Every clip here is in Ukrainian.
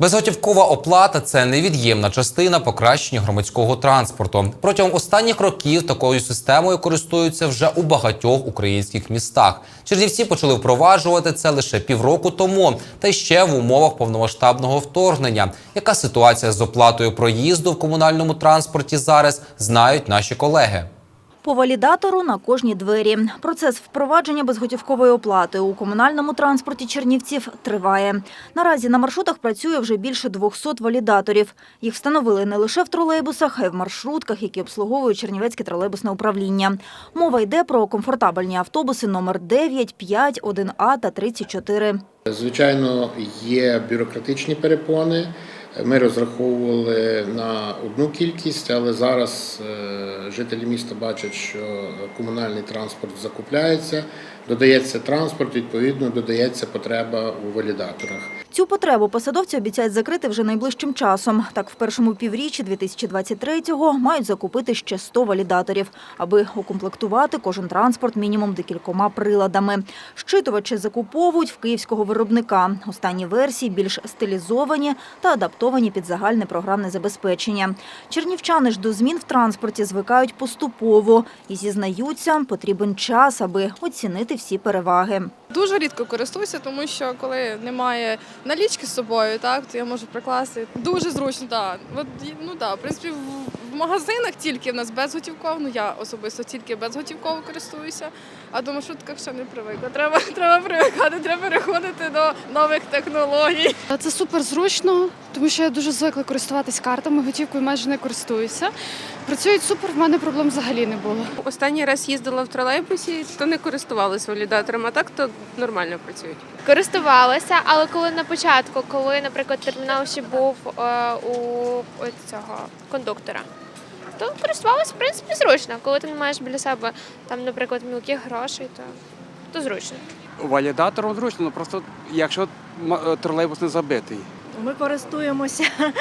Безготівкова оплата це невід'ємна частина покращення громадського транспорту. Протягом останніх років такою системою користуються вже у багатьох українських містах. Чернівці почали впроваджувати це лише півроку тому, та ще в умовах повномасштабного вторгнення. Яка ситуація з оплатою проїзду в комунальному транспорті зараз знають наші колеги. По валідатору на кожній двері. Процес впровадження безготівкової оплати у комунальному транспорті Чернівців триває. Наразі на маршрутах працює вже більше 200 валідаторів. Їх встановили не лише в тролейбусах, а й в маршрутках, які обслуговує Чернівецьке тролейбусне управління. Мова йде про комфортабельні автобуси номер 9, 5, 1А та 34. Звичайно, є бюрократичні перепони. Ми розраховували на одну кількість, але зараз е, жителі міста бачать, що комунальний транспорт закупляється, додається транспорт, відповідно, додається потреба у валідаторах. Цю потребу посадовці обіцяють закрити вже найближчим часом. Так, в першому півріччі 2023-го мають закупити ще 100 валідаторів, аби укомплектувати кожен транспорт мінімум декількома приладами. Щитувачі закуповують в київського виробника. Останні версії більш стилізовані та адаптовані під загальне програмне забезпечення. Чернівчани ж до змін в транспорті звикають поступово і зізнаються, потрібен час, аби оцінити всі переваги. Дуже рідко користуюся, тому що коли немає налічки з собою, так то я можу прикласти. Дуже зручно, так. От, ну так, в принципі, в, магазинах тільки в нас безготівково. Ну я особисто тільки безготівково користуюся, а до маршрутках ще не привикла. Треба, треба привикати, треба переходити до нових технологій. Це супер зручно, тому що я дуже звикла користуватись картами, готівкою майже не користуюся. Працюють супер, в мене проблем взагалі не було. Останній раз їздила в тролейбусі, то не користувалась валідатором, а так то нормально працюють. Користувалася, але коли на початку, коли, наприклад, термінал ще був е, у от цього кондуктора, то користувалася, в принципі, зручно. Коли ти не маєш біля себе там, наприклад, мілких грошей, то, то зручно. Валідатором зручно, ну просто якщо е, тролейбус не забитий. Ми користуємося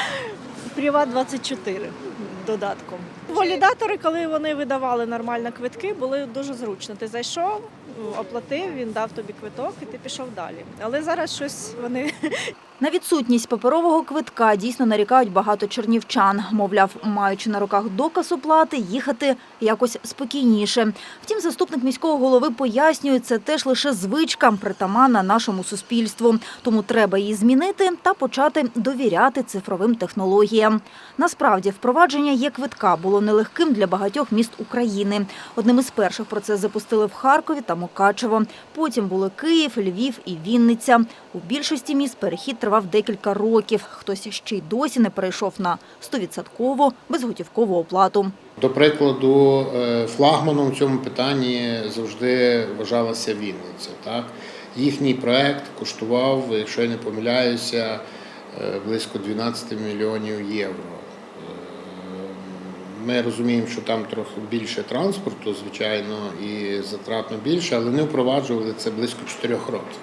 Приват 24 додатком. Валідатори, коли вони видавали нормально квитки, були дуже зручно. Ти зайшов, оплатив, він дав тобі квиток і ти пішов далі. Але зараз щось вони На відсутність паперового квитка дійсно нарікають багато чернівчан. Мовляв, маючи на руках доказ оплати, їхати якось спокійніше. Втім, заступник міського голови пояснює, це теж лише звичка, притаманна нашому суспільству. Тому треба її змінити та почати довіряти цифровим технологіям. Насправді, впровадження є квитка було нелегким для багатьох міст України. Одним із перших процес запустили в Харкові та Мукачево. Потім були Київ, Львів і Вінниця. У більшості міст перехід тривав декілька років. Хтось ще й досі не перейшов на 100% безготівкову оплату. До прикладу, е, флагманом в цьому питанні завжди вважалася Вінниця. Так? Їхній проект коштував, якщо я не помиляюся, е, близько 12 мільйонів євро. Ми розуміємо, що там трохи більше транспорту, звичайно, і затратно більше, але не впроваджували це близько 4 років.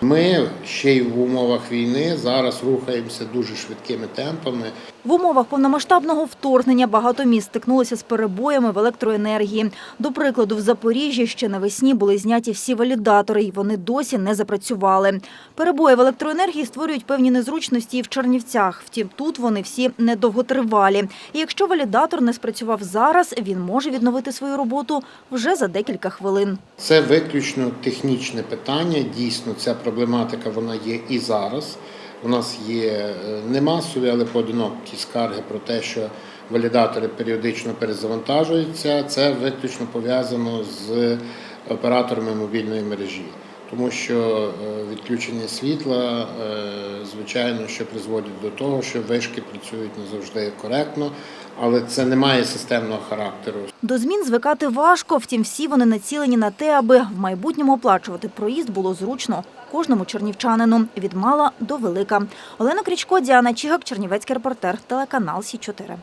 Ми ще й в умовах війни зараз рухаємося дуже швидкими темпами. В умовах повномасштабного вторгнення багато міст стикнулися з перебоями в електроенергії. До прикладу, в Запоріжжі ще навесні були зняті всі валідатори, і вони досі не запрацювали. Перебої в електроенергії створюють певні незручності і в Чернівцях. Втім, тут вони всі недовготривалі. І якщо валідатор не спрацював зараз, він може відновити свою роботу вже за декілька хвилин. Це виключно технічне питання. Дійсно, ця проблематика вона є і зараз. У нас є е, не масові, але поодинокі скарги про те, що валідатори періодично перезавантажуються. Це виключно пов'язано з операторами мобільної мережі. Тому що е, відключення світла, е, звичайно, що призводить до того, що вишки працюють не завжди коректно, але це не має системного характеру. До змін звикати важко, втім всі вони націлені на те, аби в майбутньому оплачувати проїзд було зручно кожному чернівчанину від мала до велика. Олена Крічко, Діана Чігак, Чернівецький репортер, телеканал Сі 4